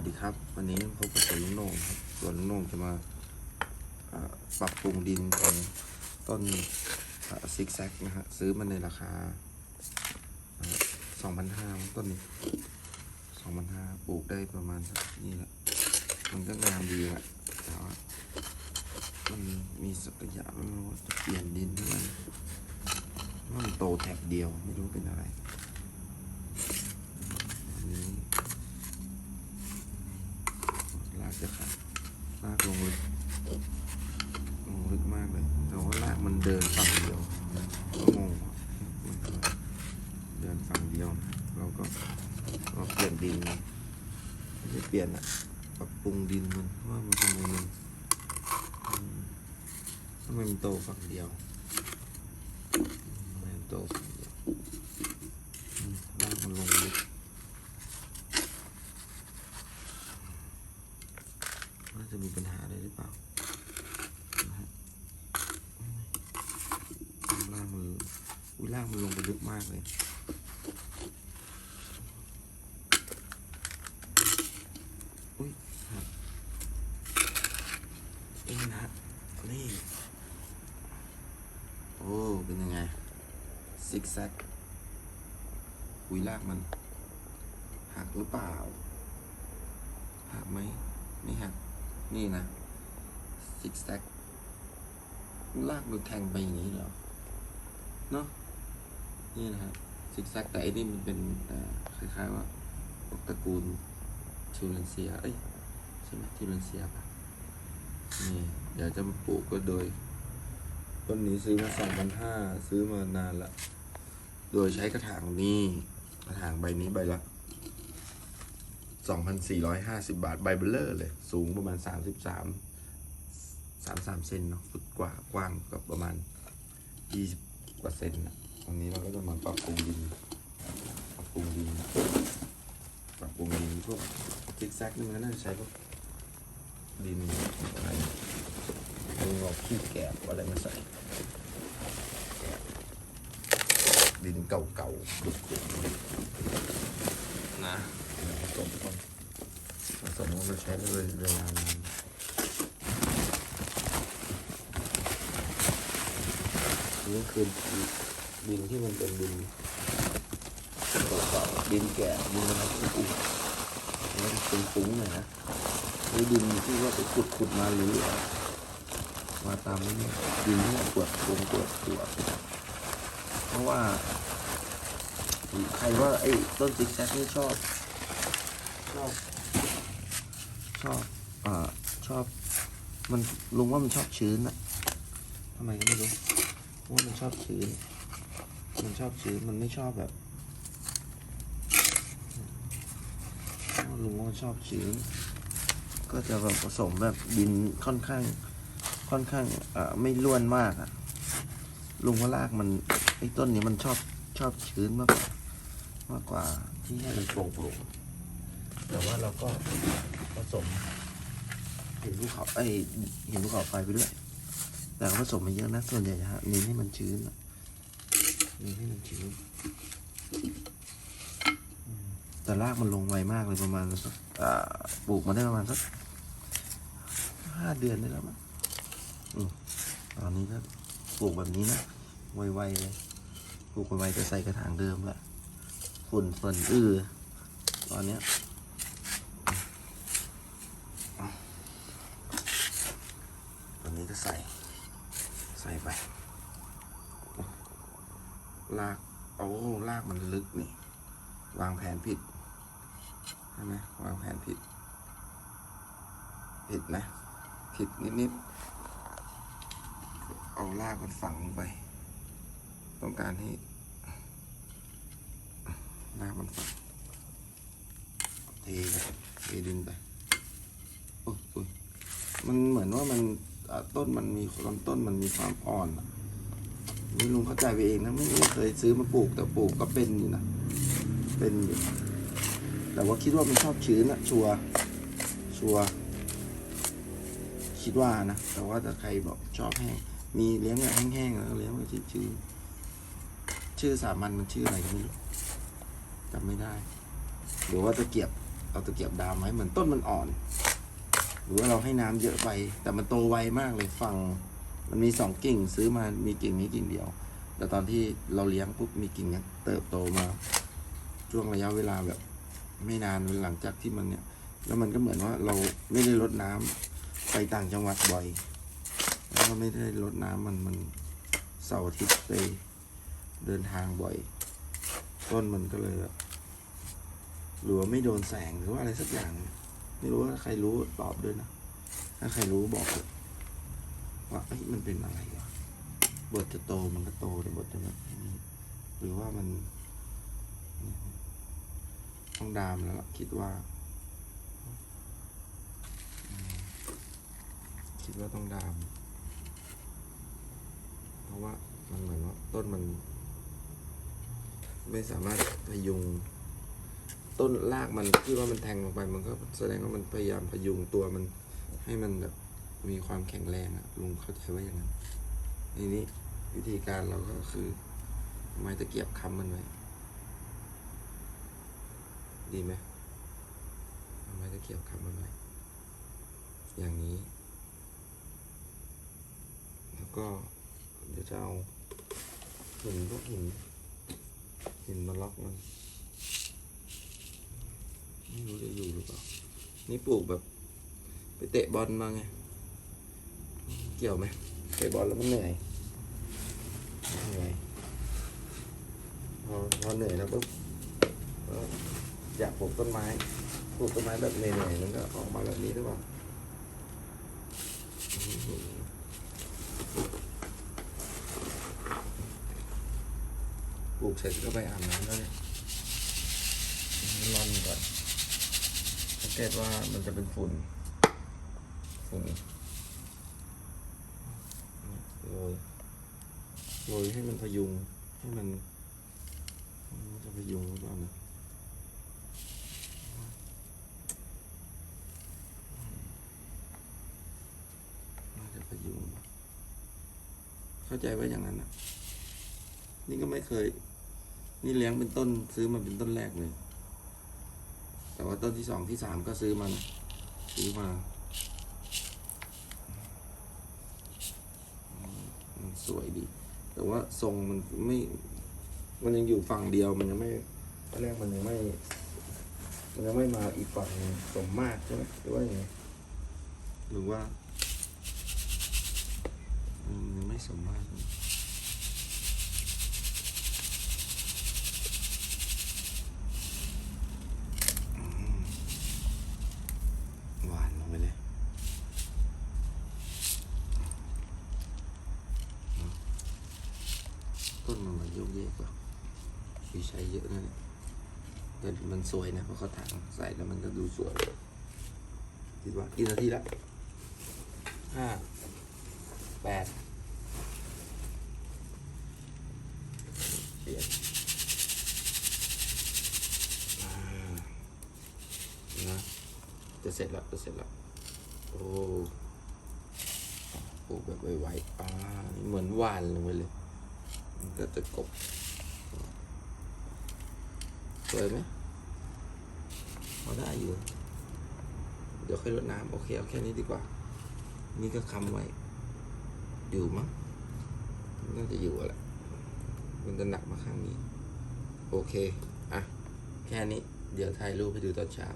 สดีครับ วันนี้พบกับสวนลุงโหน่งครับสวนลุงโหน่งจะมาปรับปรุงดินของต้นซิกแซกนะฮะซื้อมาในราคาสองพันห้าต้นนี้สองพันห้าปลูกได้ประมาณนี่แหละมันก็งามดีแหละแต่ว่ามันมีสักระยะไม่รู้จะเปลี่ยนดินที่มันมันโตแท็กเดียวไม่รู้เป็นอะไรอันนี้ ลาก จะขาดลากลงลึกลงลึกมากเลย แต่ว่าลากมันเดินฝั่งเดียวก็งงเดินฝั่งเดียวนะเราก็เราเปลี่ยนดินไม่ใช่เปลี่ยนอะปรับปรุงดินมันว่ามันทำไมมันทำไมมันโตฝั่งเดียวทำไมมันโตฝั่งเดียวอืมลากมันลงลึก ว่าจะมีปัญหาอะไรหรือเปล่านะฮะล่างมันอุ้ยล่างมันลงไปลึกมากเลยอุ้ยครับเอ็นะนี่โอ้เป็นยังไงซิกแซกอุ้ยลากมันหักหรือเปล่าหักไหมไม่หักนี่นะซิกแซกลากดูแทงไปอย่างนี้เหรอเนาะ นี่นะฮะซิกแซกแต่อันนี้มันเป็นคล้ายๆว่าพวกตระกูลทิวเลนเซีย เอ้ยใช่ไหมทิวเลนเซียปะนี่เดี๋ยวจะมาปลูกก็โดย ต้นนี้ซื้อมาสองพันห้าซื้อมานานละ โดยใช้กระถางนี้กระถางใบนี้ใบละ2,450บาท ใบเบลเลอร์เลย สูงประมาณ33 33เซนเนาะ ฟุตกว่ากว้างกับประมาณ20กว่าเซนนะ รงนี้เราก็จะมาปรับปรุงดิน ปรับปรุงดิน ปรับปรุงดินพวกซิกแซกนี่มันก็น่าจะใช้พวกดินอะไรดินงอกขี้แกบอะไรมาใส่แกบดินเก่าๆขุดๆนะผสมก่อนผสมมันใช้เวลานานนี่คือ ดินที่มันเป็นดินเก่าๆดินแก่ดินอะไรที่อุนี่เป็นฟุ้งๆหน่อยนะหรือดินที่ว่าไปขุดขุดมาหรือมาตามนี้ดินที่ปวดตรงปวดปวดเพราะว่าใครว่าไอ้ต้นซิกแซกนี่ชอบชอบชอบอ่าชอบ มันลุงว่ามันชอบชื้นอะทำไมก็ไม่รู้เพราะว่ามันชอบชื้น มันชอบชื้นมันไม่ชอบแบบราะว่าลุงว่ามันชอบชื้น ก็จะแบบผสมแบบดินค่อนข้าง ค่อนข้างอ่าไม่ล้วนมากอะลุงว่ารากมันไอ้ต้นนี้มันชอบชอบชื้นมากกว่ามากกว่าที่ให้มันโปร่งโปร่งแต่ว่าเราก็ผสมเห็นภูเขาไอเห็นภูเขาไฟไปด้วย แต่ผสมมาเยอะนะส่วนใหญ่จะฮะเน้นให้มันชื้นอะ น้นให้มันชิ้นแต่รากมันลงไวมากเลยประมาณสักปลูกมาได้ประมาณสักห้าเดือนได้แล้วมั้งอืมตอนนี้ก็ปลูกแบบนี้นะไวๆเลยปลูกไวๆจะใส่กระถางเดิมละฝุ่นฝนอื้อตอนเนี้ย ตัวนี้ก็ใส่ ใส่ไป ลาก โอ้ ลึกนี่ วางแผนผิดใช่ไหมวางแผนผิด ผิดนะ ผิดนิดๆ เอาลากมันฝังลงไป ต้องการให้ลากมันฝังเทเทดินไปโอ้ยมันเหมือนว่ามันต้นมันมีลำต้นมันมีความอ่อนอะ นี่ลุงเข้าใจไปเองนะไม่เคยซื้อมาปลูกแต่ปลูกก็เป็นอยู่นะเป็นอยู่แต่ว่าคิดว่ามันชอบชื้นอะชัวชัวคิดว่านะแต่ว่าถ้าใครบอกชอบแห้งมีเลี้ยงแบบแห้งๆแล้วเลี้ยงแบบชื้นชื่อสามัญมันชื่ออะไรก็ไม่รู้จำไม่ได้ หรือว่าตะเกียบเอาตะเกียบดามไว้เหมือนต้นมันอ่อน หรือว่าเราให้น้ำเยอะไป แต่มันโตไวมากเลยฝั่ง มันมีสองกิ่งซื้อมามีกิ่งนี้กิ่งเดียว แต่ตอนที่เราเลี้ยงปุ๊บมีกิ่งเนี้ยเติบโตมาช่วงระยะเวลาแบบ ไม่นานหลังจากที่มันเนี่ย แล้วมันก็เหมือนว่าเราไม่ได้รดน้ำไปต่างจังหวัดบ่อย แล้วก็ไม่ได้รดน้ำมันมันเสาร์อาทิตย์ไปเดินทางบ่อย ต้นมันก็เลยแบบหรือว่าไม่โดนแสงหรือว่าอะไรสักอย่าง ไม่รู้ว่าใครรู้ตอบด้วยนะ ถ้าใครรู้บอกเถอะ ว่ามันเป็นอะไรวะบทจะโตมันก็โตแต่บทจะแบบนี้หรือว่ามันต้องดามแล้วคิดว่า คิดว่าต้องดาม เพราะว่ามันเหมือนว่าต้นมัน ไม่สามารถพยุง ต้นรากมันที่ว่ามันแทงลงไป มันก็แสดงว่ามันพยายามพยุงตัวมันให้มันแบบ มีความแข็งแรงอะลุงเข้าใจว่าอย่างนั้นทีนี้วิธีการเราก็คือ ไม้ตะเกียบค้ำมันไว้ดีไหมเอาไม้ตะเกียบค้ำมันไว้อย่างนี้ แล้วก็เดี๋ยวจะเอาหินพวกหินหินมาล็อกมันไม่รู้จะอยู่หรือเปล่า นี่ปลูกแบบ ไปเตะบอลมาไง เกี่ยวไหมเตะบอลแล้วมันเหนื่อยเหนื่อยพอพอเหนื่อยแล้วปุ๊บอยากปลูกต้นไม้ปลูกต้นไม้แบบเหนื่อยๆมันก็ออกมาแบบนี้หรือเปล่าปลูกเสร็จก็ไปอาบน้ำแล้วเนี่ยนอนก่อนสังเกตว่ามันจะเป็นฝุ่นฝุ่น โรยโรยให้มันพยุงให้มันจะพยุงหรือเปล่านะจะพยุงเข้าใจว่าอย่างนั้นนะนี่ก็ไม่เคย นี่เลี้ยงเป็นต้นซื้อมาเป็นต้นแรกเลย แต่ว่าต้นที่สองที่สามก็ซื้อมานะซื้อมาอืมมัน สวยดี แต่ว่าทรงมันไม่ มันยังอยู่ฝั่งเดียวมันยังไม่ตอนแรกมันยังไม่ มันยังไม่มาอีกฝั่งสมมาตรใช่ไหมหรือว่ายังไงหรือว่ายังไม่สมมาตรหวานลงไปเลย ต้นมันมาโยกเยกว่ะ มีใช้เยอะนะเนี่ยแต่มันสวยนะเพราะเขาถังใส่แล้วมันก็ดูสวยคิดว่ากี่นาทีละห้าแปดเปลี่ยนะจะเสร็จแล้วจะเสร็จแล้วโอ้ปลูกแบบไวๆอ่าเหมือนหวานลงไปเลย มันก็จะกบ สวยไหมพอได้อยู่ เดี๋ยวค่อยรดน้ำโอเคเอาแค่นี้ดีกว่า นี่ก็คำไว้ อยู่มั้งน่าจะอยู่แหละมันจะหนักมาข้างนี้ โอเค อะ แค่นี้ เดี๋ยวถ่ายรูปให้ดูตอนเช้า